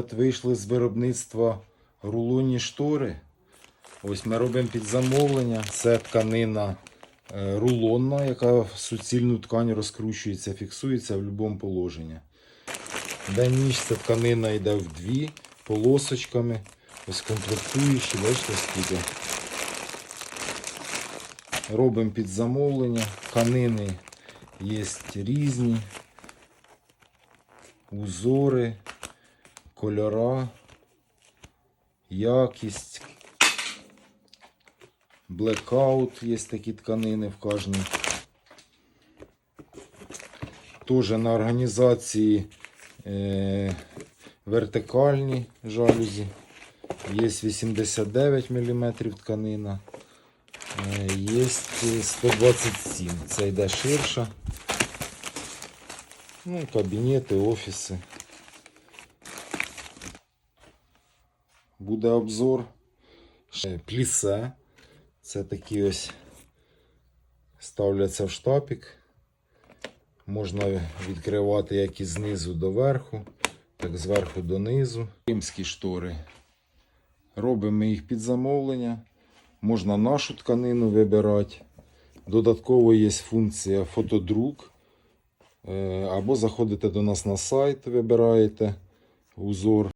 Вийшли з виробництва рулонні штори. Ось ми робимо під замовлення. Це тканина е, рулонна, яка в суцільну ткань розкручується, фіксується в будь-якому положенні. Даніж це тканина йде в дві полосочками. Ось комплектуючі, бачите, скільки. Робимо під замовлення. Тканини є різні. Узори, кольора, якість. Блекаут є такі тканини в кожній. Теж на організації е, вертикальні жалюзі. Є 89 мм тканина. Е, Є 127. Це йде ширша. Ну, кабінети, офіси. Буде обзор. Ще Плісе. Це такі ось ставляться в штапік. Можна відкривати як і знизу до верху, так зверху до низу. Штори. Робимо їх під замовлення. Можна нашу тканину вибирати. Додатково є функція фотодрук. Е, Або заходите до нас на сайт, вибираєте узор.